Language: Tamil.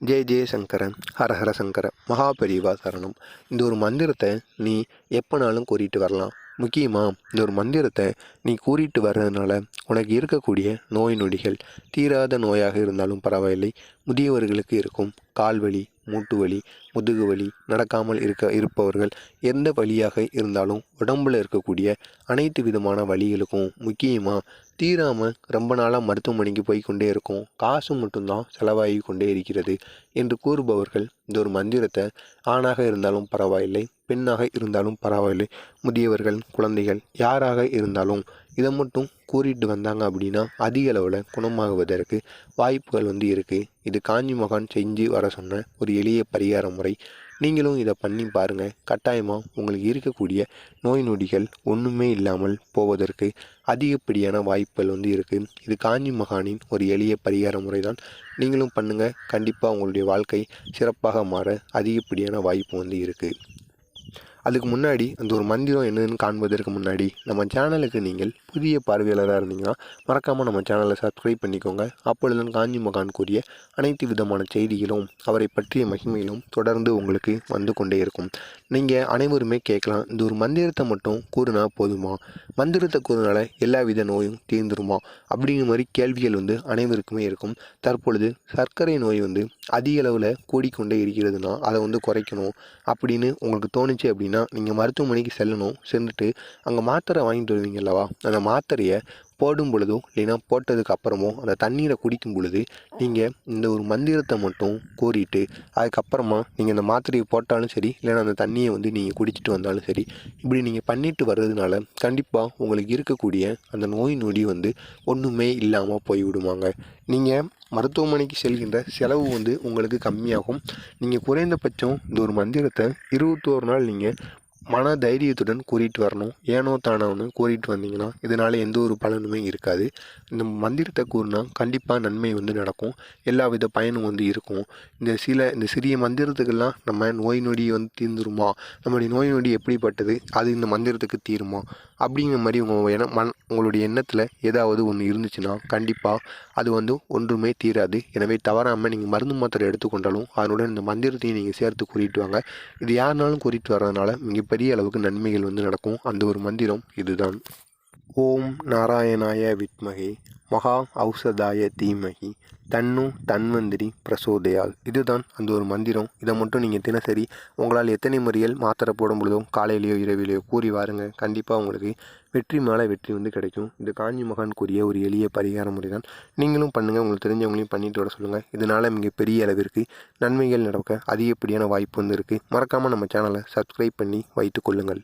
ஜெய ஜெயசங்கரன் ஹரஹர சங்கர மகாபெரிவா சரணம். இந்த ஒரு மந்திரத்தை நீ எப்போனாலும் கூறிட்டு வரலாம். முக்கியமாக இந்த ஒரு மந்திரத்தை நீ கூறிட்டு வர்றதுனால உனக்கு இருக்கக்கூடிய நோய் நொடிகள் தீராத நோயாக இருந்தாலும் பரவாயில்லை. முதியவர்களுக்கு இருக்கும் கால்வலி மூட்டு வலி முதுகு வலி நடக்காமல் இருக்க இருப்பவர்கள் எந்த வழியாக இருந்தாலும் உடம்பில் இருக்கக்கூடிய அனைத்து விதமான வழிகளுக்கும் முக்கியமாக தீராமல் ரொம்ப நாளாக மருத்துவமனைக்கு போய் கொண்டே இருக்கும். காசு மட்டும்தான் செலவாகி கொண்டே இருக்கிறது என்று கூறுபவர்கள் இந்த ஒரு மந்திரத்தை ஆணாக இருந்தாலும் பரவாயில்லை. பெண்ணாக இருந்தாலும் பரவாயில்லை. முதியவர்கள் குழந்தைகள் யாராக இருந்தாலும் இதை மட்டும் கூறிட்டு வந்தாங்க அப்படின்னா அதிக அளவில் குணமாகுவதற்கு வாய்ப்புகள் வந்து இருக்குது இது காஞ்சி மகான் செஞ்சு வர சொன்ன ஒரு எளிய பரிகார முறை. நீங்களும் இதை பண்ணி பாருங்கள் கட்டாயமாக உங்களுக்கு இருக்கக்கூடிய நோய் நொடிகள் ஒன்றுமே இல்லாமல் போவதற்கு அதிகப்படியான வாய்ப்புகள் வந்து இருக்குது இது காஞ்சி மகானின் ஒரு எளிய பரிகார முறை தான் நீங்களும் பண்ணுங்கள் கண்டிப்பாக உங்களுடைய வாழ்க்கை சிறப்பாக மாற அதிகப்படியான வாய்ப்பு வந்து இருக்குது அதுக்கு முன்னாடி அந்த ஒரு மந்திரம் என்னன்னு காண்பதற்கு முன்னாடி நம்ம சேனலுக்கு நீங்கள் புதிய பார்வையாளராக இருந்தீங்கன்னா மறக்காமல் நம்ம சேனலை சப்ஸ்கிரைப் பண்ணிக்கோங்க. அப்பொழுது காஞ்சி மகான் கூறிய அனைத்து விதமான செய்திகளும் அவரை பற்றிய மகிமையிலும் தொடர்ந்து உங்களுக்கு வந்து கொண்டே இருக்கும். நீங்கள் அனைவருமே கேட்கலாம் இந்த ஒரு மந்திரத்தை மட்டும் கூறினா போதுமா? மந்திரத்தை கூறினால எல்லா வித நோயும் தீர்ந்துருமா? அப்படிங்கிற மாதிரி கேள்விகள் வந்து அனைவருக்குமே இருக்கும். தற்பொழுது சர்க்கரை நோய் வந்து அதிக அளவில் கூடிக்கொண்டே இருக்கிறதுனா அதை வந்து குறைக்கணும் அப்படின்னு உங்களுக்கு தோணுச்சு அப்படின்னா நீங்கள் மருத்துவமனைக்கு செல்லணும் சென்றுட்டு அங்கே மாத்திரை வாங்கிட்டு வருவீங்க அல்லவா? அந்த மாத்திரையை போடும் பொழுதோ இல்லைன்னா போட்டதுக்கு அப்புறமோ அந்த தண்ணீரை குடிக்கும் பொழுது நீங்கள் இந்த ஒரு மந்திரத்தை மட்டும் கூறிட்டு அதுக்கப்புறமா நீங்கள் இந்த மாத்திரையை போட்டாலும் சரி இல்லைன்னா அந்த தண்ணியை வந்து நீங்கள் குடிச்சிட்டு வந்தாலும் சரி இப்படி நீங்கள் பண்ணிட்டு வர்றதுனால கண்டிப்பாக உங்களுக்கு இருக்கக்கூடிய அந்த நோய் நொடி வந்து ஒன்றுமே இல்லாமல் போய்விடுவாங்க நீங்கள் மருத்துவமனைக்கு செல்கின்ற செலவு வந்து உங்களுக்கு கம்மியாகும். நீங்கள் குறைந்தபட்சம் இந்த ஒரு மந்திரத்தை இருபத்தோரு நாள் நீங்கள் மன தைரியத்துடன் கூறிட்டு வரணும். ஏனோ தானோன்னு கூறிட்டு வந்தீங்கன்னா இதனால் எந்த ஒரு பலனுமே இருக்காது. இந்த மந்திரத்தை கூறினா கண்டிப்பாக நன்மை வந்து நடக்கும். எல்லா வித பயனும் வந்து இருக்கும். இந்த சில இந்த சிறிய மந்திரத்துக்கெல்லாம் நம்ம நோய் நொடி வந்து தீர்ந்துருமா? நம்மளுடைய நோய் நொடி எப்படிப்பட்டது? அது இந்த மந்திரத்துக்கு தீருமா? அப்படிங்கிற மாதிரி உங்கள் என மன உங்களுடைய எண்ணத்தில் ஏதாவது ஒன்று இருந்துச்சுன்னா கண்டிப்பாக அது வந்து ஒன்றுமே தீராது. எனவே தவறாமல் நீங்கள் மருந்து மாத்திரை எடுத்துக்கொண்டாலும் அதனுடன் இந்த மந்திரத்தையும் நீங்கள் சேர்த்து கூறிட்டு வாங்க. இது யாருனாலும் கூறிட்டு வர்றதுனால மிகப்பெரிய அளவுக்கு நன்மைகள் வந்து நடக்கும். அந்த ஒரு மந்திரம் இதுதான். ஓம் நாராயணாய வித்மகே. மகா ஔஷதாய தீமகி. தன்னு தன்வந்திரி பிரசோதையால். இதுதான் அந்த ஒரு மந்திரம். இதை மட்டும் நீங்கள் தினசரி உங்களால் எத்தனை முறையில் மாத்திரை போடும் பொழுதும் காலையிலையோ இரவிலையோ கூறி வாருங்க. கண்டிப்பாக உங்களுக்கு வெற்றி மேலே வெற்றி வந்து கிடைக்கும். இது காஞ்சி மகான் கூறிய ஒரு எளிய பரிகார முறை தான் நீங்களும் பண்ணுங்கள் உங்களுக்கு தெரிஞ்சவங்களையும் பண்ணிட்டு வர சொல்லுங்கள் இதனால் மிக பெரிய அளவிற்கு நன்மைகள் நடக்க அதிகப்படியான வாய்ப்பு வந்து இருக்குது மறக்காமல் நம்ம சேனலை சப்ஸ்கிரைப் பண்ணி வைத்துக்கொள்ளுங்கள்